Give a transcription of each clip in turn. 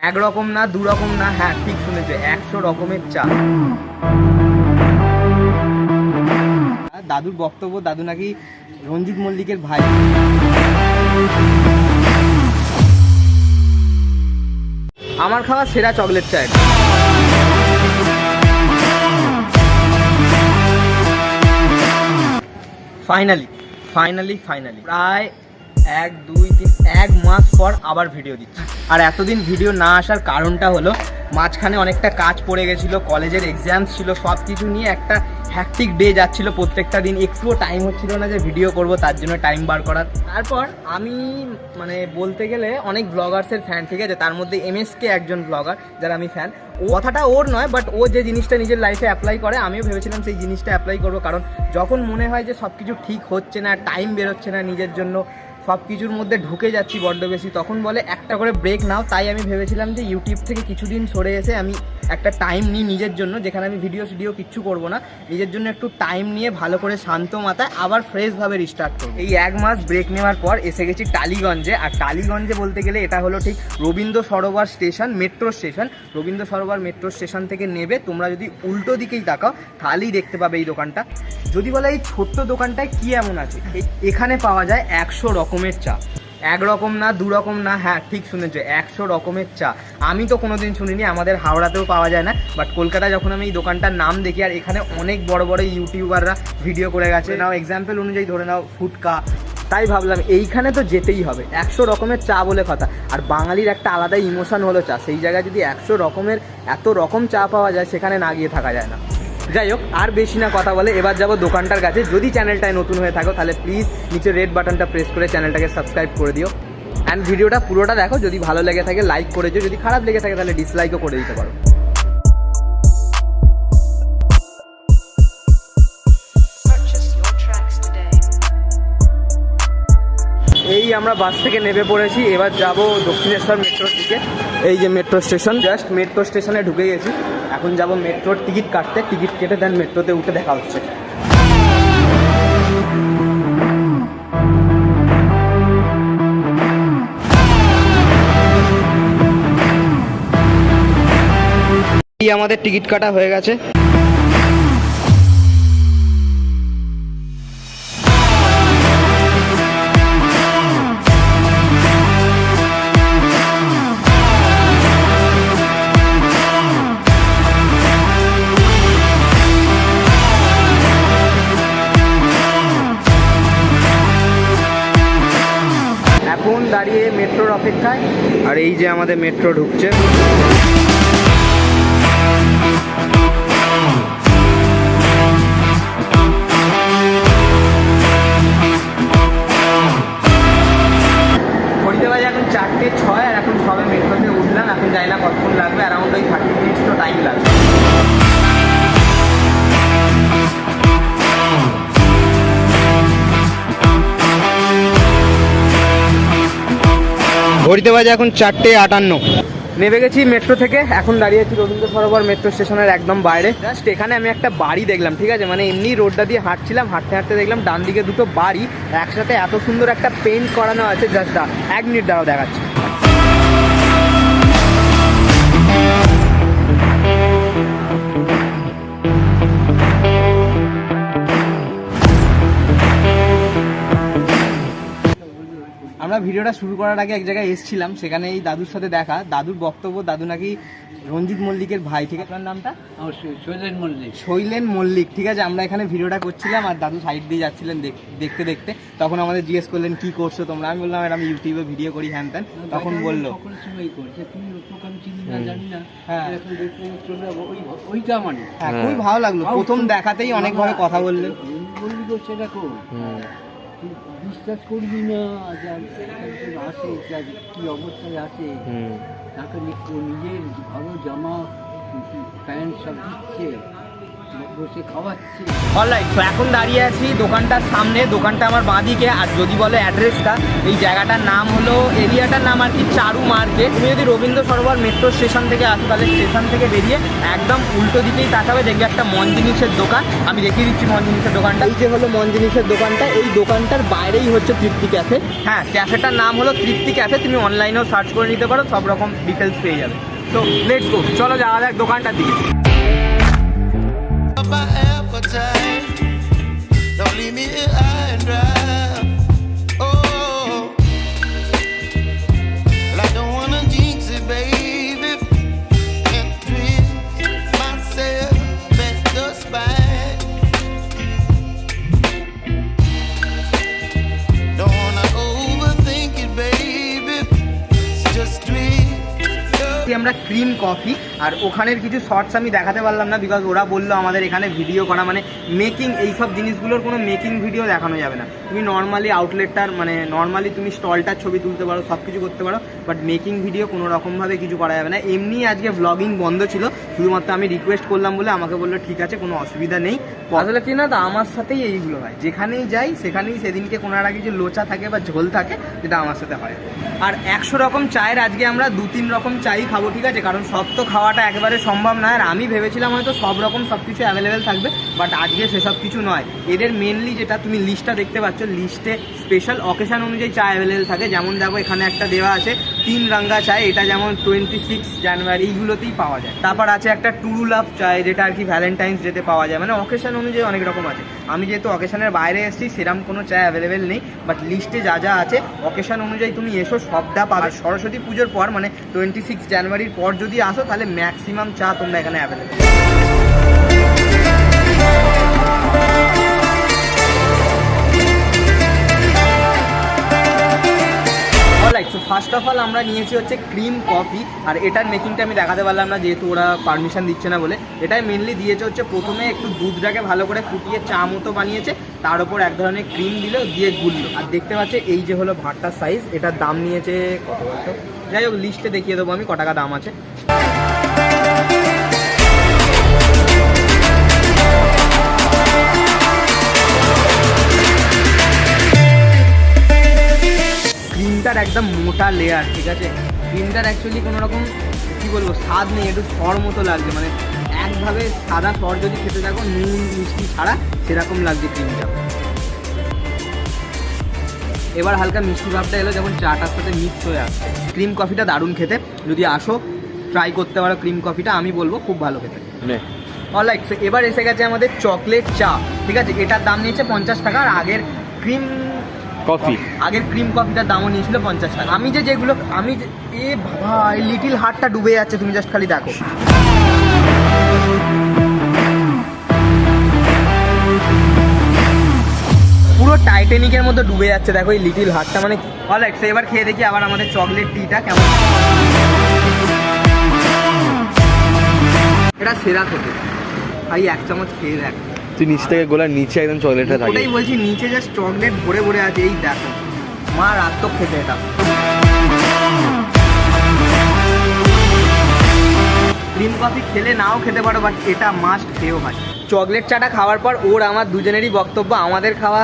এক রকম না দু রকম না হ্যাঁ ঠিক শুনেছো, একশো রকমের চা। দাদুর বক্তব্য, দাদু নাকি রঞ্জিত মল্লিকের ভাই। আমার খাওয়া সেরা চকলেট চা ফাইনালি ফাইনালি ফাইনালি। প্রায় এক, দুই, তিন, এক মাস পর আবার ভিডিও দিচ্ছি। আর এতদিন ভিডিও না আসার কারণটা হলো, মাঝখানে অনেকটা কাজ পড়ে গেছিল কলেজের এক্সাম ছিল সব কিছু নিয়ে একটা হ্যাকটিক ডে যাচ্ছিল প্রত্যেকটা দিন। একটুও টাইম হচ্ছিল না যে ভিডিও করব, তার জন্য টাইম বার করার। তারপর আমি মানে বলতে গেলে অনেক ব্লগার্সের ফ্যান ঠিক আছে? তার মধ্যে এমএসকে একজন ব্লগার যারা আমি ফ্যান কথাটা ওর নয় বাট ও যে জিনিসটা নিজের লাইফে অ্যাপ্লাই করে, আমিও ভেবেছিলাম সেই জিনিসটা অ্যাপ্লাই করব। কারণ যখন মনে হয় যে সব কিছু ঠিক হচ্ছে না টাইম বেরোচ্ছে না নিজের জন্য সব কিছুর মধ্যে ঢুকে যাচ্ছি বড্ড বেশি। তখন বলে, একটা করে ব্রেক নাও। তাই আমি ভেবেছিলাম যে ইউটিউব থেকে কিছুদিন সরে এসে আমি একটা টাইম নিই নিজের জন্য, যেখানে আমি ভিডিও ভিডিও কিচ্ছু করব না। নিজের জন্য একটু টাইম নিয়ে ভালো করে শান্ত মাথায় আবার ফ্রেশভাবে রিস্টার্ট করব। এই এক মাস ব্রেক নেওয়ার পর এসে গেছি টালিগঞ্জে। আর টালিগঞ্জে বলতে গেলে এটা হলো ঠিক Rabindra Sarobar station metro station Rabindra Sarobar metro station থেকে নেবে। তোমরা যদি উল্টো দিকেই তাকাও, তাহলেই দেখতে পাবে এই দোকানটা। যদি বলে এই ছোট্ট দোকানটায় কি এমন আছে? এখানে পাওয়া যায় একশো রকমের চা। এক রকম না দু রকম না হ্যাঁ ঠিক শুনেছো একশো রকমের চা। আমি তো কোনোদিন শুনিনি আমাদের হাওড়াতেও পাওয়া যায় না বাট কলকাতায় যখন আমি এই দোকানটার নাম দেখি আর এখানে অনেক বড় বড় ইউটিউবাররা ভিডিও করে গেছে। নাও এক্সাম্পল অনুযায়ী ধরে নাও ফুটকা। তাই ভাবলাম এইখানে তো যেতেই হবে। একশো রকমের চা বলে কথা। আর বাঙালির একটা আলাদা ইমোশন হলো চা। সেই জায়গায় যদি একশো রকমের এত রকম চা পাওয়া যায় সেখানে না গিয়ে থাকা যায় না। যাই হোক আর বেশি না কথা বলে এবার যাব দোকানটার কাছে। যদি চ্যানেলটায় নতুন হয়ে থাকো তাহলে প্লিজ নিচে রেড বাটনটা প্রেস করে চ্যানেলটাকে সাবস্ক্রাইব করে দিও। অ্যান্ড ভিডিওটা পুরোটা দেখো যদি ভালো লেগে থাকে লাইক করে দিও যদি খারাপ লেগে থাকে তাহলে ডিসলাইকও করে দিতে পারো. এই আমরা বাস থেকে নেমে পড়েছি এবার যাব দক্ষিণেশ্বর মেট্রোর দিকে এই যে মেট্রো স্টেশন জাস্ট মেট্রো স্টেশনে ঢুকে গেছি। এখন যাব মেট্রোর টিকিট কাটতে, টিকিট কেটে দেন মেট্রোতে উঠে দেখা হচ্ছে। আমাদের টিকিট কাটা হয়ে গেছে। এই যে আমাদের মেট্রো ঢুকছে। ঘড়িতে বাজে এখন চারটে আটান্ন। নেমে গেছি মেট্রো থেকে, এখন দাঁড়িয়ে আছি রবীন্দ্র সরোবর মেট্রো স্টেশনের একদম বাইরে। জাস্ট এখানে আমি একটা বাড়ি দেখলাম, ঠিক আছে? মানে এমনি রোডটা দিয়ে হাঁটছিলাম, হাঁটতে হাঁটতে দেখলাম ডান দিকে দুটো বাড়ি, একসাথে এত সুন্দর একটা পেন্ট করানো আছে জাস্ট এক মিনিট দাঁড়াও, দেখাচ্ছি। আমরা ভিডিওটা শুরু করার আগে এক জায়গায় এসেছিলাম সেখানে এই দাদুর সাথে দেখা। দাদুর বক্তব্য দাদু নাকি রঞ্জিত মল্লিকের ভাই ঠিক আছে? আপনার নামটা? শৈলেন মল্লিক। শৈলেন মল্লিক ঠিক আছে? আমরা এখানে ভিডিওটা করছিলাম আর দাদু সাইড দিয়ে যাচ্ছিলেন দেখ- দেখতে দেখতে। তখন আমাদের জিজ্ঞেস করলেন কি করছ তোমরা? আমি বললাম এরকম ইউটিউবে ভিডিও করি হ্যান ত্যান। তখন বলল আমি হ্যাঁ। মানে। হ্যাঁ খুবই ভালো লাগল। প্রথম দেখাতেই অনেকভাবে কথা বললেন। সেটা বিশ্বাস করবি না যে একজন আসে যার কি অবস্থায় আছে তাকে নিজের ভালো জামা প্যান্ট সব দিচ্ছে। বসে খাওয়াচ্ছে। অলরাইট তো এখন দাঁড়িয়ে আছি দোকানটার সামনে। দোকানটা আমার বাঁদিকে আর যদি বলে অ্যাড্রেসটা এই জায়গাটার নাম হলো এরিয়াটার নাম আর কি চারু মার্কেট তুমি যদি রবীন্দ্র সরোবর মেট্রো স্টেশন থেকে আসো তাহলে স্টেশন থেকে বেরিয়ে একদম উল্টো দিকেই তাকাবে দেখবে একটা মন জিনিসের দোকান। আমি দেখিয়ে দিচ্ছি মন জিনিসের দোকানটা। এই যে হলো মন জিনিসের দোকানটা এই দোকানটার বাইরেই হচ্ছে তৃপ্তি ক্যাফে হ্যাঁ ক্যাফেটার নাম হলো তৃপ্তি ক্যাফে তুমি অনলাইনেও সার্চ করে নিতে পারো সব রকম ডিটেলস পেয়ে যাবে। তো লেটস গো চলো যাওয়া যাক দোকানটার দিকে। আমরা ক্রিম কফি আর ওখানের কিছু শর্টস আমি দেখাতে পারলাম না বিকজ ওরা বলল আমাদের এখানে ভিডিও করা মানে মেকিং এই সব জিনিসগুলোর কোনো মেকিং ভিডিও দেখানো যাবে না। তুমি নর্মালি আউটলেটটার মানে নর্মালি তুমি স্টলটার ছবি তুলতে পারো সব কিছু করতে পারো বাট মেকিং ভিডিও কোনো রকমভাবে কিছু করা যাবে না। এমনি আজকে ব্লগিং বন্ধ ছিল শুধুমাত্র আমি রিকোয়েস্ট করলাম বলে আমাকে বলল ঠিক আছে কোনো অসুবিধা নেই। আসলে কি না তো আমার সাথেই এইগুলো হয়। যেখানেই যাই সেখানেই সেদিনকে কোনো একটা কিছু লোচা থাকে বা ঝোল থাকে যেটা আমার সাথে হয়। আর একশো রকম চায়ের আজকে আমরা দু তিন রকম চাই খাব ঠিক আছে, কারণ সব তো খাওয়াটা একেবারে সম্ভব নয়। আর আমি ভেবেছিলাম হয়তো সব রকম সব কিছু অ্যাভেলেবেল থাকবে বাট আজকে সেসব কিছু নয়। এদের মেনলি যেটা তুমি লিস্টটা দেখতে পাচ্ছ লিস্টে স্পেশাল অকেশান অনুযায়ী চা অ্যাভেলেবেল থাকে। যেমন দেখো, এখানে একটা দেওয়া আছে, তিন রাঙ্গা চায় এটা যেমন টোয়েন্টি সিক্স জানুয়ারি এইগুলোতেই পাওয়া যায়। তারপর আছে একটা টুরু লাভ চায় যেটা আর কি ভ্যালেন্টাইন্স ডেতে পাওয়া যায়। মানে অকেশন অনুযায়ী অনেক রকম আছে। আমি যেহেতু অকেশনের বাইরে এসেছি সেরকম কোনো চা অ্যাভেলেবেল নেই বাট লিস্টে যা যা আছে অকেশন অনুযায়ী তুমি এসো, সবটা পাবে। সরস্বতী পুজোর পর মানে টোয়েন্টি সিক্স জানুয়ারির পর যদি আসো, তাহলে ম্যাক্সিমাম চা তোমরা এখানে available alright so first of all আমরা নিয়েছি হচ্ছে ক্রিম কফি আর এটার মেকিংটা আমি দেখাতে পারলাম না, যেহেতু ওরা পারমিশন দিচ্ছে না বলে। এটাই মেনলি দিয়েছে হচ্ছে প্রথমে একটু দুধটাকে ভালো করে ফুটিয়ে চা মতো বানিয়েছে, তার উপর এক ধরনের ক্রিম দিল দিয়ে গুললো। আর দেখতে পাচ্ছে, এই যে হলো ভাতটার সাইজ এটার দাম নিয়েছে কত বলতো? যাই হোক লিস্টে দেখিয়ে দেবো আমি, ক টাকা দাম আছে। একদম মোটা লেয়ার ঠিক আছে? ক্রিমটার অ্যাকচুয়ালি কোনো রকম কী বলব স্বাদ নেই একটু সর মতো লাগছে। মানে একভাবে সাদা সর যদি খেতে থাকো নুন মিষ্টি ছাড়া সেরকম লাগছে ক্রিমটা এবার হালকা মিষ্টি ভাবটা এলো যখন চাটার সাথে মিক্স হয়ে আসছে। ক্রিম কফিটা দারুণ খেতে। যদি আসো ট্রাই করতে পারো ক্রিম কফিটা আমি বলব খুব ভালো খেতে। অলরাইট সো এবার এসে গেছে আমাদের চকলেট চা ঠিক আছে? এটার দাম নিয়েছে পঞ্চাশ টাকা আর আগের ক্রিম কফি। আগের ক্রিম কফিটার দামও নিয়েছিল পঞ্চাশ টাকা। আমি যে যেগুলো, আমি এ এই লিটিল হার্টটা ডুবে যাচ্ছে, তুমি জাস্ট খালি দেখো। পুরো টাইটানিকের মতো ডুবে যাচ্ছে, দেখো এই লিটিল হার্টটা মানে অলরাইট সো এবার খেয়ে দেখি আবার আমাদের চকলেট টিটা কেমন। এটা সেরা খেতে ভাই, এক চামচ খেয়ে দেখ। তুই নিচ থেকে গোলার নিচে একদম চকলেটটা থাকে। ওটাই বলছি, নিচে জাস্ট চকলেট ভরে ভরে আছে, এই দেখো। মা রাত তো খেতে এটা। ক্রিম কফি খেলে নাও খেতে পারো বাট এটা মাস্ট খেয়েও হয় চকলেট চাটা খাওয়ার পর ওর, আমার দুজনেরই বক্তব্য, আমাদের খাওয়া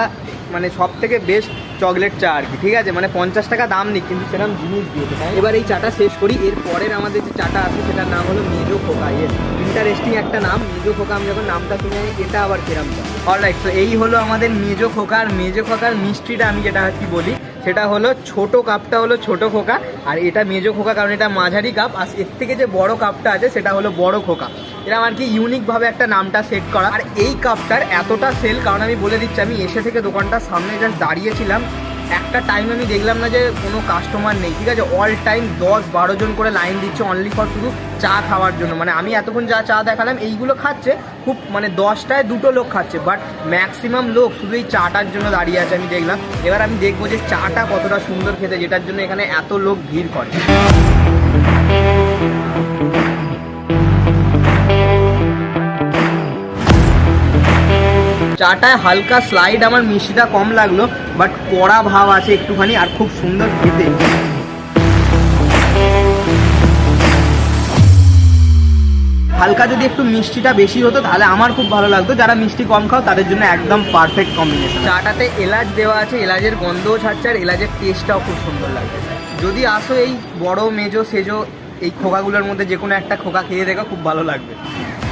মানে সব থেকে বেস্ট চকলেট চা আর কি, ঠিক আছে? মানে পঞ্চাশ টাকা দাম নেই, কিন্তু সেরকম জিনিস দিয়েছে। এবার এই চাটা শেষ করি। এর পরের আমাদের যে চাটা আছে, সেটার নাম হলো মেজো খোকা। এর ইন্টারেস্টিং একটা নাম। মেজো খোকা, আমি যখন নামটা শুনে এটা আবার কিরম অল রাইট তো এই হলো আমাদের মেজো খোকার মেজো খোকার মিষ্টিটা আমি যেটা আর কি বলি সেটা হলো ছোট কাপটা হলো ছোট খোকা, আর এটা মেজো খোকা কারণ এটা মাঝারি কাপ, আর এর থেকে যে বড় কাপটা আছে সেটা হলো বড় খোকা। এরকম আর কি ইউনিকভাবে একটা নামটা সেট করা। আর এই কাপটার এতটা সেল কারণ আমি বলে দিচ্ছি, আমি এসে থেকে দোকানটার সামনে জাস্ট দাঁড়িয়েছিলাম একটা টাইম আমি দেখলাম না যে কোনো কাস্টমার নেই, ঠিক আছে? অল টাইম দশ বারো জন করে লাইন দিচ্ছে অনলি ফর শুধু চা খাওয়ার জন্য। মানে আমি এতক্ষণ যা চা দেখালাম, এইগুলো খাচ্ছে, খুব মানে দশটায় দুটো লোক খাচ্ছে বাট ম্যাক্সিমাম লোক শুধু এই চাটার জন্য দাঁড়িয়ে আছে আমি দেখলাম। এবার আমি দেখব যে চাটা কতটা সুন্দর খেতে, যেটার জন্য এখানে এত লোক ভিড় করে। চাটায় হালকা স্লাইড আমার মিষ্টিটা কম লাগল বাট কড়া ভাব আছে একটুখানি আর খুব সুন্দর খেতে। হালকা যদি একটু মিষ্টিটা বেশি হতো, তাহলে আমার খুব ভালো লাগতো। যারা মিষ্টি কম খাও, তাদের জন্য একদম পারফেক্ট কম্বিনেশন চাটাতে এলাচ দেওয়া আছে, এলাচের গন্ধও ছাড়ছে, আর এলাচের টেস্টটাও খুব সুন্দর লাগছে। যদি আসো এই বড়, মেজো, সেজো, এই খোকাগুলোর মধ্যে যে কোনো একটা খোকা খেয়ে দেখো, খুব ভালো লাগবে।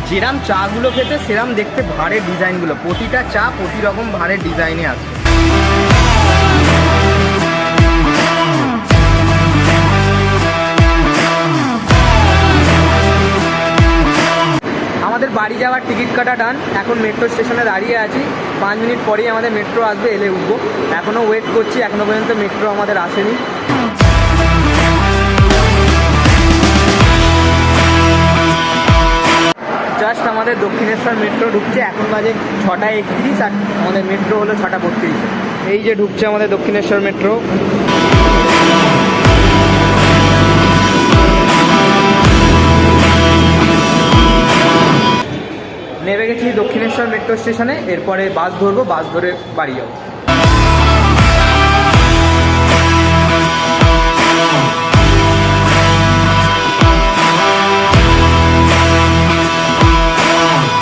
যেরাম চাগুলো খেতে, সেরাম দেখতে ভাড়ের ডিজাইনগুলো। প্রতিটা চা প্রতি রকম ভাড়ের ডিজাইনে আসছে আমাদের বাড়ি যাওয়ার টিকিট কাটা টান এখন মেট্রো স্টেশনে দাঁড়িয়ে আছি। পাঁচ মিনিট পরেই আমাদের মেট্রো আসবে, এলে উঠবো। এখনও ওয়েট করছি এখনও পর্যন্ত মেট্রো আমাদের আসেনি। জাস্ট আমাদের দক্ষিণেশ্বর মেট্রো ঢুকছে, এখন বাজে ছটা একত্রিশ আর আমাদের মেট্রো হলো ছটা বত্রিশ। এই যে ঢুকছে আমাদের দক্ষিণেশ্বর মেট্রো নেমে গেছি দক্ষিণেশ্বর মেট্রো স্টেশনে এরপরে বাস ধরবো, বাস ধরে বাড়ি যাব।